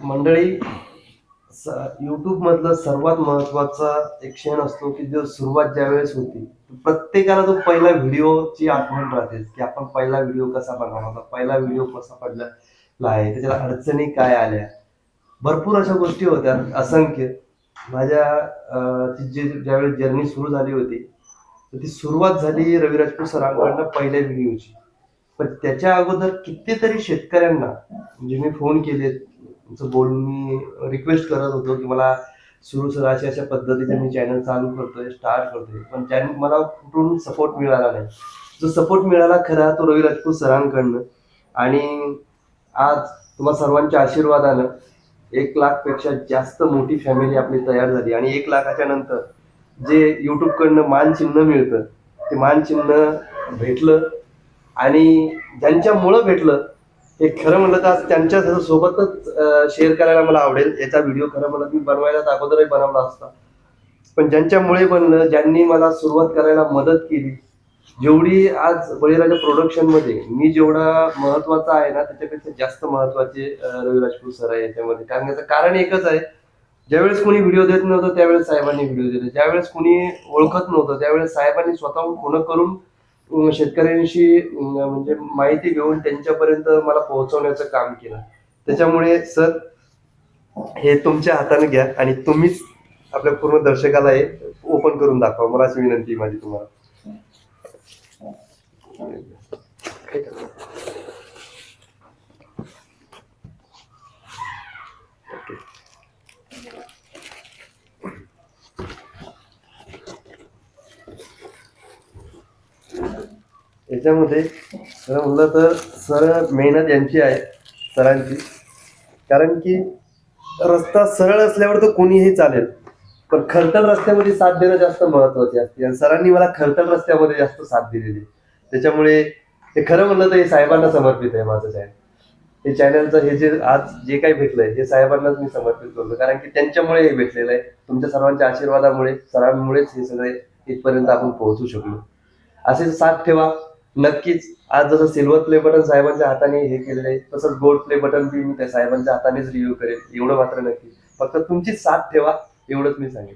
मंडळी स मधलं सर्वात महत्त्वाचा एक क्षण असतो की जो सुरुवात ज्यावेळेस होती प्रत्येकाला तो पहिला व्हिडिओची आठवण राहते की आपण पहिला व्हिडिओ कसा बनवला होता पहिला व्हिडिओ कसा पडलेला आहे त्याच्याला अडचणी काय आल्या. भरपूर अशा गोष्टी होत्या असंख्य. माझ्या जे ती जी ज्यावेळेस जर्नी सुरू झाली होती तर ती सुरुवात झाली रवी राजपूत सरांकडनं पहिल्या व्हिडिओची पण त्याच्या अगोदर कितीतरी शेतकऱ्यांना म्हणजे मी फोन केले तुमचं बोलून मी रिक्वेस्ट करत होतो की मला सुरू सर अशा अशा पद्धतीचे मी चॅनल चालू करतोय स्टार्ट करतोय. पण चॅनल मला कुठून सपोर्ट मिळाला नाही. जो सपोर्ट मिळाला खरा तो रवी राजपूत सरांकडनं. आणि आज तुम्हा सर्वांच्या आशीर्वादानं एक लाखपेक्षा जास्त मोठी फॅमिली आपली तयार झाली. आणि एक लाखाच्या नंतर जे युट्यूबकडनं मानचिन्ह मिळतं ते मानचिन्ह भेटलं. आणि ज्यांच्यामुळं भेटलं हे खरं म्हणलं तर आज त्यांच्या सोबतच शेअर करायला मला आवडेल. याचा व्हिडिओ खरं म्हणलं मी बनवायला अगोदरही बनवला असता. पण ज्यांच्यामुळे बनलं ज्यांनी मला सुरुवात करायला मदत केली जेवढी आज बळीराजा प्रोडक्शनमध्ये मी जेवढा महत्त्वाचा आहे ना त्याच्यापेक्षा जास्त महत्त्वाचे रवी राजपूत सर आहे याच्यामध्ये. कारण याचं कारण एकच आहे ज्यावेळेस कोणी व्हिडिओ देत नव्हतं त्यावेळेस साहेबांनी व्हिडिओ दिले. ज्यावेळेस कोणी ओळखत नव्हतं त्यावेळेस साहेबांनी स्वतःहून फोन करून शेतकऱ्यांशी म्हणजे माहिती घेऊन त्यांच्यापर्यंत मला पोहोचवण्याचं काम केलं. त्याच्यामुळे सर हे तुमच्या हाताने घ्या आणि तुम्हीच आपल्या पूर्ण दर्शकाला हे ओपन करून दाखवा. मला अशी विनंती माझी तुम्हाला. याच्यामध्ये खरं म्हणलं तर सर मेहनत यांची आहे सरांची. कारण की रस्ता सरळ असल्यावर तर कोणीही चालेल. पण खरतर रस्त्यामध्ये साथ देणं जास्त महत्त्वाचे असते. आणि सरांनी मला खरतर रस्त्यामध्ये जास्त साथ दिलेली. त्याच्यामुळे हे खरं म्हणलं तर हे साहेबांना समर्पित आहे माझं चॅनल हे चॅनलचं हे जे आज जे काही भेटलंय हे साहेबांनाच मी समर्पित करतो. कारण की त्यांच्यामुळे हे भेटलेलं आहे. तुमच्या सर्वांच्या आशीर्वादामुळे सरांमुळेच हे सगळे इथपर्यंत आपण पोहोचू शकलो. असे साथ ठेवा. नक्कीच. आज जसं सिल्वर प्ले बटन साहेबांच्या हाताने हे केलेलं आहे तसंच गोल्ड प्ले बटन बी मी त्या साहेबांच्या हातानेच रिव्ह्यू करेल एवढं मात्र नक्की. फक्त तुमची साथ ठेवा एवढंच मी सांगेन.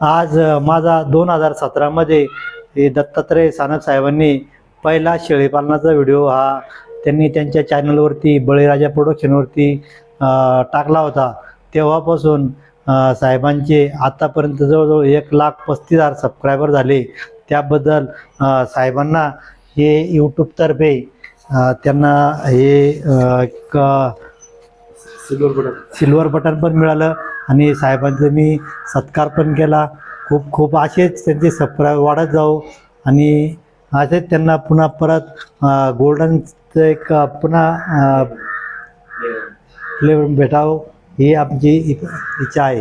आज माझा दोन हजार सतरामध्ये मध्ये दत्तात्रय सानप साहेबांनी पहिला शेळीपालनाचा व्हिडिओ हा त्यांनी त्यांच्या चॅनलवरती बळीराजा प्रोडक्शनवरती टाकला होता. तेव्हापासून साहेबांचे आतापर्यंत जवळजवळ एक लाख पस्तीस हजार सबस्क्रायबर झाले. त्याबद्दल साहेबांना हे यूट्यूबतर्फे त्यांना हे एक सिल्वर बटन सिल्वर बटन पण मिळालं आणि साहेबांचा मी सत्कार पण केला. खूप खूप असेच त्यांचे सबस्क्राईब वाढत जाऊ आणि असेच त्यांना पुन्हा परत गोल्डनचं एक पुन्हा फ्लेवर भेटावं. ही आमची इच्छा आहे.